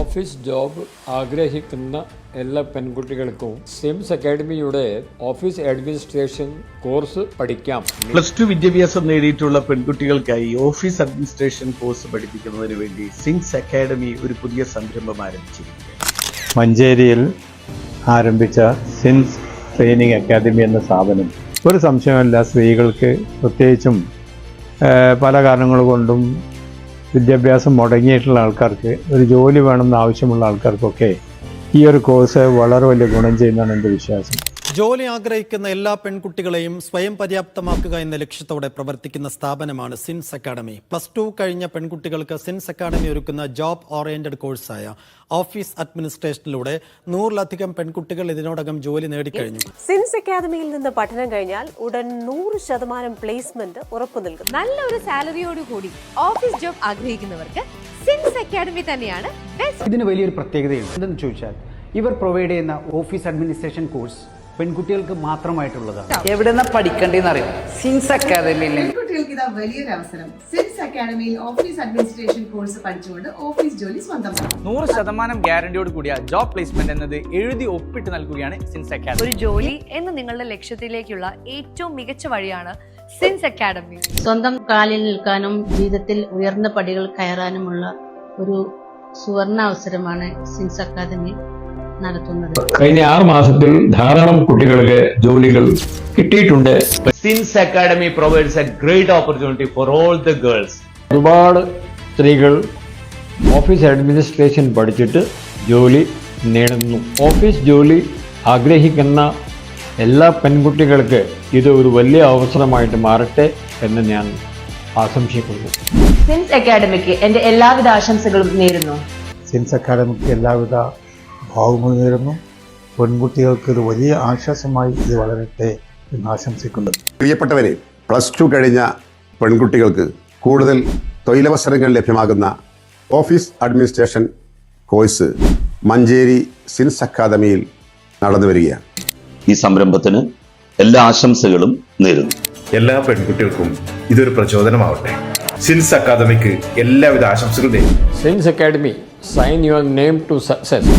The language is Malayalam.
ഓഫീസ് ജോബ് ആഗ്രഹിക്കുന്ന എല്ലാ പെൺകുട്ടികൾക്കും സിംസ് അക്കാഡമിയുടെ ഓഫീസ് അഡ്മിനിസ്ട്രേഷൻ കോഴ്സ് പഠിക്കാം. പ്ലസ് ടു വിദ്യാഭ്യാസം നേടിയിട്ടുള്ള പെൺകുട്ടികൾക്കായി ഓഫീസ് അഡ്മിനിസ്ട്രേഷൻ കോഴ്സ് പഠിപ്പിക്കുന്നതിന് വേണ്ടി സിംസ് അക്കാഡമി ഒരു പുതിയ സംരംഭം ആരംഭിച്ചിരിക്കുന്നു മഞ്ചേരിയിൽ ആരംഭിച്ച സിംസ് ട്രെയിനിങ് അക്കാദമി എന്ന സ്ഥാപനം. ഒരു സംശയമല്ല സ്ത്രീകൾക്ക് പ്രത്യേകിച്ചും പല കാരണങ്ങൾ കൊണ്ടും വിദ്യാഭ്യാസം മുടങ്ങിയിട്ടുള്ള ആൾക്കാർക്ക് ഒരു ജോലി വേണമെന്ന് ആവശ്യമുള്ള ആൾക്കാർക്കൊക്കെ ഈ ഒരു കോഴ്സ് വളരെ വലിയ ഗുണം ചെയ്യുന്നതാണ് എന്റെ വിശ്വാസം. ജോലി ആഗ്രഹിക്കുന്ന എല്ലാ പെൺകുട്ടികളെയും സ്വയം പര്യാപ്തമാക്കുക എന്ന ലക്ഷ്യത്തോടെ പ്രവർത്തിക്കുന്ന സ്ഥാപനമാണ് സിൻസ് അക്കാഡമി. പ്ലസ് ടു കഴിഞ്ഞ പെൺകുട്ടികൾക്ക് സിൻസ് അക്കാഡമി ഒരുക്കുന്ന ജോബ് ഓറിയന്റഡ് കോഴ്സായ ഓഫീസ് അഡ്മിനിസ്ട്രേഷനിലൂടെ നൂറിലധികം പെൺകുട്ടികൾ ഇതിനോടകം ജോലി നേടിക്കഴിഞ്ഞു. സിൻസ് അക്കാദമിയിൽ നിന്ന് പഠനം കഴിഞ്ഞാൽ ഉടൻ നൂറ് ശതമാനം പ്ലേസ്മെന്റ് ഉറപ്പു നൽകും. നല്ല ഒരു സാലറിയോട് കൂടി ഓഫീസ് ജോബ് ആഗ്രഹിക്കുന്നവർക്ക് സിൻസ് അക്കാദമി തന്നെയാണ് ബെസ്റ്റ് ഇതിന് വലിയൊരു പ്രത്യേകതയുണ്ട്. എന്തെന്ന് ചോദിച്ചാൽ ഇവർ പ്രൊവൈഡ് ചെയ്യുന്ന ഓഫീസ് അഡ്മിനിസ്ട്രേഷൻ കോഴ്സ് പെൺകുട്ടികൾക്ക് മാത്രമായിട്ടുള്ളതാണ്. എവിടെന്നാ പഠിക്കേണ്ടതെന്ന് അറിയോ സിൻസ് അക്കാദമിയിൽ പെൺകുട്ടികൾക്ക് ഇതാ വലിയൊരു അവസരം. സിൻസ് അക്കാദമിയിൽ ഓഫീസ് അഡ്മിനിസ്ട്രേഷൻ കോഴ്സ് പഠിച്ചുകൊണ്ട് ഓഫീസ് ജോലി സ്വന്തമാക്കാം. നൂറ് ശതമാനം ഗ്യാരണ്ടിയോട് കൂടിയ ജോബ് പ്ലേസ്മെന്റ് എന്നത് എഴുതി ഒപ്പിട്ട് നൽകുകയാണ് സിൻസ് അക്കാദമി ഒരു ജോലി എന്ന നിങ്ങളുടെ ലക്ഷ്യത്തിലേക്കുള്ള ഏറ്റവും മികച്ച വഴിയാണ് സിൻസ് അക്കാദമി സ്വന്തം കാലിൽ നിൽക്കാനും ജീവിതത്തിൽ ഉയർന്ന പടികൾ കയറാനുമുള്ള ഒരു സുവർണ അവസരമാണ് സിൻസ് അക്കാദമി നടത്തുന്നത്. കഴിഞ്ഞ ആറ് മാസത്തിൽ ധാരാളം കുട്ടികൾക്ക് ജോലികൾ കിട്ടിയിട്ടുണ്ട്. Since academy provides a great opportunity for all the girls ഒരുപാട് സ്ത്രീകൾ ഓഫീസ് അഡ്മിനിസ്ട്രേഷൻ പഠിച്ചിട്ട് ജോലി നേടുന്നു. ഓഫീസ് ജോലി ആഗ്രഹിക്കുന്ന എല്ലാ പെൺകുട്ടികൾക്ക് ഇത് ഒരു വലിയ അവസരമായിട്ട് മാറട്ടെ എന്ന് ഞാൻ ആശംസിക്കുന്നു. സിൻസ് അക്കാഡമിക്ക് എന്റെ എല്ലാവിധ ആശംസകളും നേരുന്നു. സിൻസ് അക്കാഡമിക്ക് എല്ലാവിധ ഭാവങ്ങളും നേരുന്നു പെൺകുട്ടികൾക്ക് ഒരു വലിയ ആശ്വാസമായി ഇത് വളരട്ടെ എന്ന് ആശംസിക്കുന്നു. പ്രിയപ്പെട്ടവരെ പ്ലസ് ടു കഴിഞ്ഞ പെൺകുട്ടികൾക്ക് കൂടുതൽ തൊഴിലവസരങ്ങൾ ലഭ്യമാകുന്ന office administration course Manjeri since അക്കാദമിയിൽ നടന്നു വരികയാണ്. ഈ സംരംഭത്തിന് എല്ലാ ആശംസകളും നേരുന്നു. എല്ലാ പെൺകുട്ടികൾക്കും ഇതൊരു പ്രചോദനമാവട്ടെ. സിൻസ് അക്കാദമിക്ക് എല്ലാവിധ ആശംസകളും നേരുന്നു. Since academy sign your name to success